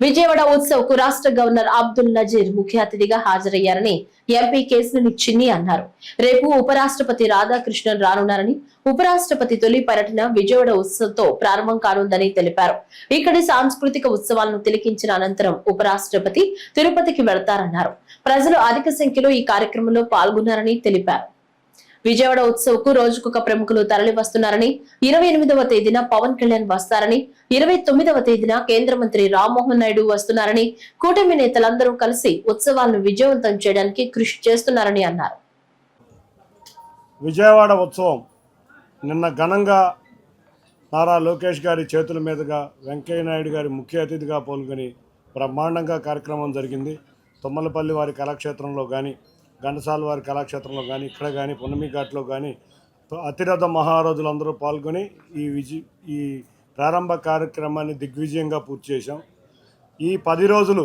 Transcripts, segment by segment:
విజయవాడ ఉత్సవ్కు రాష్ట్ర గవర్నర్ అబ్దుల్ నజీర్ ముఖ్య అతిథిగా హాజరయ్యారని ఎంపీ కేసులని చిన్ని అన్నారు. రేపు ఉపరాష్ట్రపతి రాధాకృష్ణన్ రానున్నారని ఉపరాష్ట్రపతి తొలి పర్యటన విజయవాడ ఉత్సవ్తో ప్రారంభం కానుందని తెలిపారు. ఇక్కడి సాంస్కృతిక ఉత్సవాలను తిలకించిన అనంతరం ఉపరాష్ట్రపతి తిరుపతికి వెళతారన్నారు. ప్రజలు అధిక సంఖ్యలో ఈ కార్యక్రమంలో పాల్గొన్నారని తెలిపారు. విజయవాడ ఉత్సవ్కు రోజుకొక ప్రముఖులు తరలి వస్తున్నారని ఇరవై ఎనిమిదవ తేదీన పవన్ కళ్యాణ్ వస్తారని ఇరవై తొమ్మిదవ తేదీన కేంద్ర మంత్రి రామ్మోహన్ నాయుడు వస్తున్నారని కూటమి నేతలందరూ కలిసి ఉత్సవాలను విజయవంతం చేయడానికి కృషి చేస్తున్నారని అన్నారు. విజయవాడ ఉత్సవం నిన్న ఘనంగా నారా లోకేష్ గారి చేతుల మీదుగా వెంకయ్య నాయుడు గారి ముఖ్య అతిథిగా పాల్గొని బ్రహ్మాండంగా కార్యక్రమం జరిగింది. తుమ్మలపల్లి వారి కళాక్షేత్రంలో కానీ ఘంటసాల వారి కళాక్షేత్రంలో కానీ ఇక్కడ కానీ పున్నమి ఘాట్లో కానీ అతిరథ మహారాజులందరూ పాల్గొని ఈ విజయ ఈ ప్రారంభ కార్యక్రమాన్ని దిగ్విజయంగా పూర్తి చేశాం. ఈ పది రోజులు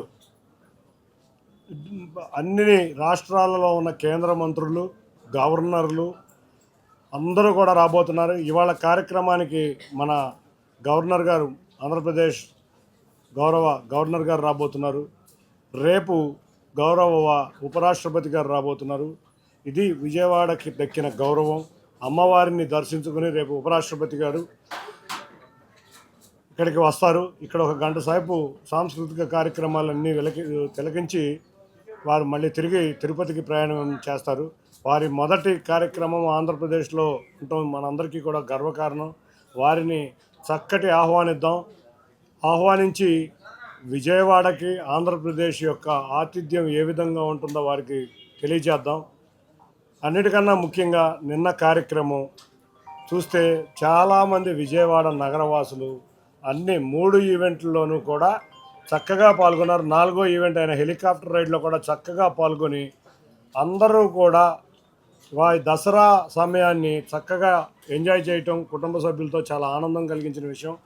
అన్ని రాష్ట్రాలలో ఉన్న కేంద్ర మంత్రులు గవర్నర్లు అందరూ కూడా రాబోతున్నారు. ఇవాళ కార్యక్రమానికి మన గవర్నర్ గారు ఆంధ్రప్రదేశ్ గౌరవ గవర్నర్ గారు రాబోతున్నారు. రేపు గౌరవ ఉపరాష్ట్రపతి గారు రాబోతున్నారు. ఇది విజయవాడకి దక్కిన గౌరవం. అమ్మవారిని దర్శించుకుని రేపు ఉపరాష్ట్రపతి గారు ఇక్కడికి వస్తారు. ఇక్కడ ఒక గంట సేపు సాంస్కృతిక కార్యక్రమాలన్నీ వెలకి తిలకించి వారు మళ్ళీ తిరిగి తిరుపతికి ప్రయాణం చేస్తారు. వారి మొదటి కార్యక్రమం ఆంధ్రప్రదేశ్లో ఉండటం మనందరికీ కూడా గర్వకారణం. వారిని చక్కటి ఆహ్వానిద్దాం. ఆహ్వానించి విజయవాడకి ఆంధ్రప్రదేశ్ యొక్క ఆతిథ్యం ఏ విధంగా ఉంటుందో వారికి తెలియజేద్దాం. అన్నిటికన్నా ముఖ్యంగా నిన్న కార్యక్రమం చూస్తే చాలామంది విజయవాడ నగరవాసులు అన్ని మూడు ఈవెంట్లలోనూ కూడా చక్కగా పాల్గొన్నారు. నాలుగో ఈవెంట్ అయిన హెలికాప్టర్ రైడ్లో కూడా చక్కగా పాల్గొని అందరూ కూడా వారి దసరా సమయాన్ని చక్కగా ఎంజాయ్ చేయటం కుటుంబ సభ్యులతో చాలా ఆనందం కలిగించిన విషయం.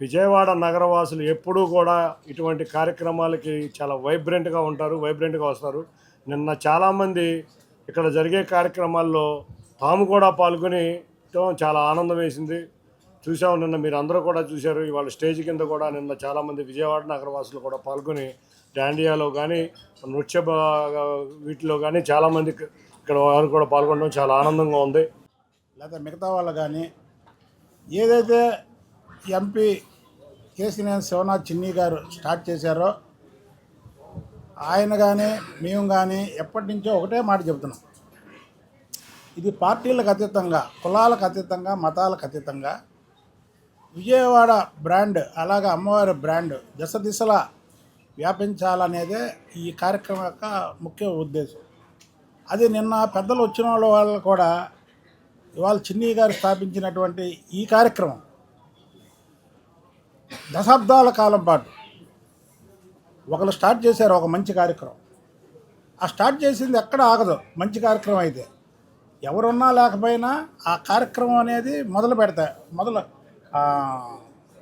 విజయవాడ నగరవాసులు ఎప్పుడూ కూడా ఇటువంటి కార్యక్రమాలకి చాలా వైబ్రెంట్గా ఉంటారు వైబ్రెంట్గా వస్తారు. నిన్న చాలామంది ఇక్కడ జరిగే కార్యక్రమాల్లో తాము కూడా పాల్గొని చాలా ఆనందం వేసింది. చూసాము నిన్న మీరు అందరూ కూడా చూశారు. ఇవాళ స్టేజ్ కింద కూడా నిన్న చాలామంది విజయవాడ నగరవాసులు కూడా పాల్గొని డాండియాలో కానీ నృత్య వీటిలో కానీ చాలామంది ఇక్కడ వారు కూడా పాల్గొనడం చాలా ఆనందంగా ఉంది. లేదా మిగతా వాళ్ళు కానీ ఏదైతే ఎంపీ కేసినేని శివనాథ్ చిన్ని గారు స్టార్ట్ చేశారో ఆయన కానీ మేము కానీ ఎప్పటి నుంచో ఒకటే మాట చెబుతున్నాం. ఇది పార్టీలకు అతీతంగా కులాలకు అతీతంగా మతాలకు అతీతంగా విజయవాడ బ్రాండ్ అలాగే అమ్మవారి బ్రాండ్ దశ దిశలా వ్యాపించాలనేదే ఈ కార్యక్రమం యొక్క ముఖ్య ఉద్దేశం. అది నిన్న పెద్దలు వచ్చిన వాళ్ళ వాళ్ళు కూడా ఇవాళ చిన్ని గారు స్థాపించినటువంటి ఈ కార్యక్రమం దశాబ్దాల కాలం పాటు ఒకరు స్టార్ట్ చేశారు ఒక మంచి కార్యక్రమం. ఆ స్టార్ట్ చేసింది ఎక్కడ ఆగదు మంచి కార్యక్రమం అయితే. ఎవరున్నా లేకపోయినా ఆ కార్యక్రమం అనేది మొదలు పెడతాయి మొదలు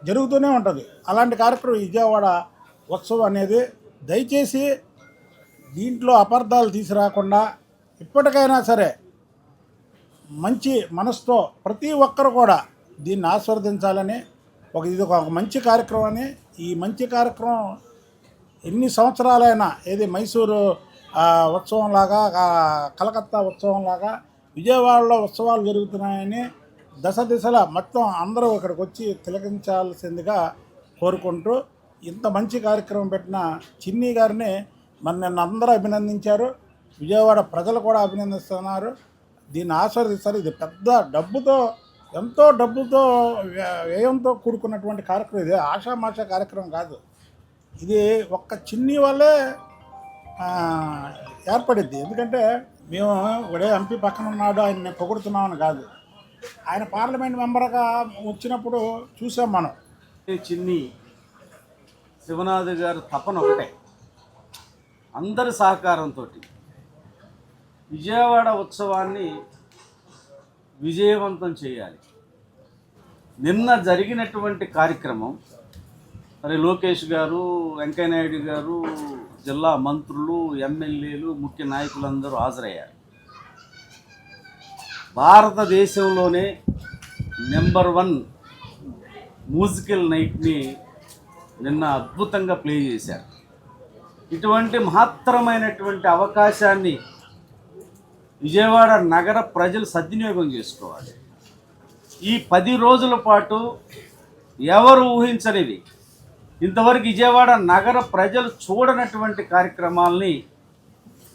జరుగుతూనే ఉంటుంది. అలాంటి కార్యక్రమం విజయవాడ ఉత్సవం అనేది దయచేసి దీంట్లో అపార్థాలు తీసుకురాకుండా ఇప్పటికైనా సరే మంచి మనసుతో ప్రతి ఒక్కరు కూడా దీన్ని ఆస్వాదించాలని ఒక ఇది ఒక మంచి కార్యక్రమం ఈ మంచి కార్యక్రమం ఎన్ని సంవత్సరాలైనా ఏది మైసూరు ఉత్సవంలాగా కలకత్తా ఉత్సవంలాగా విజయవాడలో ఉత్సవాలు జరుగుతున్నాయని దశ దిశల మొత్తం అందరూ ఇక్కడికి వచ్చి తిలకించాల్సిందిగా కోరుకుంటూ ఇంత మంచి కార్యక్రమం పెట్టిన చిన్ని గారిని మన నిన్న అందరూ అభినందించారు. విజయవాడ ప్రజలు కూడా అభినందిస్తున్నారు. దీన్ని ఆస్వాదిస్తారు. ఇది పెద్ద డబ్బుతో ఎంతో డబ్బుతో వ్య- వ్యయంతో కూడుకున్నటువంటి కార్యక్రమం ఇది. ఆషామాషా కార్యక్రమం కాదు. ఇది ఒక్క చిన్ని వల్లే ఏర్పడింది. ఏర్పడిద్ది ఎందుకంటే మేము ఒకడే ఎంపీ పక్కన ఉన్నాడు ఆయన పొగుడుతున్నామని కాదు. ఆయన పార్లమెంట్ మెంబర్గా వచ్చినప్పుడు చూసాం మనం. ఈ చిన్ని శివనాథ్ గారి తపన ఒకటే. అందరి సహకారంతో విజయవాడ ఉత్సవాన్ని విజయవంతం చేయాలి. నిన్న జరిగినటువంటి కార్యక్రమం మరి లోకేష్ గారు వెంకయ్యనాయుడు గారు జిల్లా మంత్రులు ఎమ్మెల్యేలు ముఖ్య నాయకులందరూ హాజరయ్యారు. భారతదేశంలోనే నెంబర్ వన్ మ్యూజికల్ నైట్ని నిన్న అద్భుతంగా ప్లే చేశారు. ఇటువంటి మహత్తరమైనటువంటి అవకాశాన్ని విజయవాడ నగర ప్రజలు సద్వినియోగం చేసుకోవాలి. ఈ పది రోజుల పాటు ఎవరు ఊహించనివి? ఇంతవరకు విజయవాడ నగర ప్రజలు చూడనటువంటి కార్యక్రమాల్ని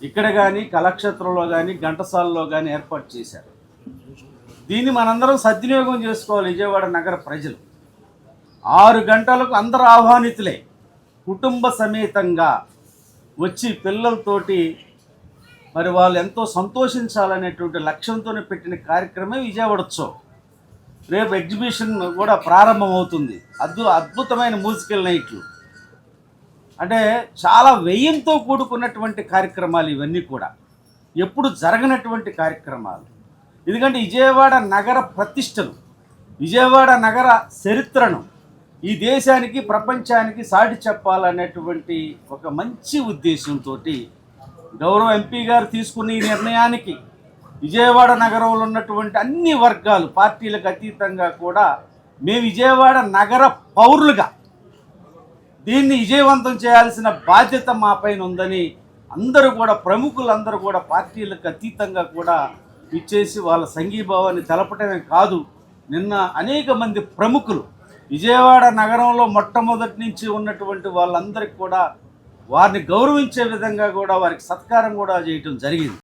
ఇక్కడ కానీ కళాక్షేత్రంలో కానీ ఘంటసాలలో కానీ ఏర్పాటు చేశారు. దీన్ని మనందరం సద్వినియోగం చేసుకోవాలి విజయవాడ నగర ప్రజలు. ఆరు గంటలకు అందరూ ఆహ్వానితులే. కుటుంబ సమేతంగా వచ్చి పిల్లలతోటి మరి వాళ్ళు ఎంతో సంతోషించాలనేటువంటి లక్ష్యంతోనే పెట్టిన కార్యక్రమే విజయవాడ ఉత్సవం. రేపు ఎగ్జిబిషన్ కూడా ప్రారంభమవుతుంది. అద్భు అద్భుతమైన మ్యూజికల్ నైట్లు. అంటే చాలా వ్యయంతో కూడుకున్నటువంటి కార్యక్రమాలు ఇవన్నీ కూడా. ఎప్పుడు జరగనటువంటి కార్యక్రమాలు. ఎందుకంటే విజయవాడ నగర ప్రతిష్టను విజయవాడ నగర చరిత్రను ఈ దేశానికి ప్రపంచానికి సాటి చెప్పాలనేటువంటి ఒక మంచి ఉద్దేశంతో గౌరవ ఎంపీ గారు తీసుకున్న ఈ నిర్ణయానికి విజయవాడ నగరంలో ఉన్నటువంటి అన్ని వర్గాలు పార్టీలకు అతీతంగా కూడా మేము విజయవాడ నగర పౌరులుగా దీన్ని విజయవంతం చేయాల్సిన బాధ్యత మా పైన ఉందని అందరూ కూడా ప్రముఖులందరూ కూడా పార్టీలకు అతీతంగా కూడా ఇచ్చేసి వాళ్ళ సంఘీభావాన్ని తెలపటమే కాదు నిన్న అనేక మంది ప్రముఖులు విజయవాడ నగరంలో మొట్టమొదటి నుంచి ఉన్నటువంటి వాళ్ళందరికీ కూడా వారిని గౌరవించే విధంగా కూడా వారికి సత్కారం కూడా చేయటం జరిగింది.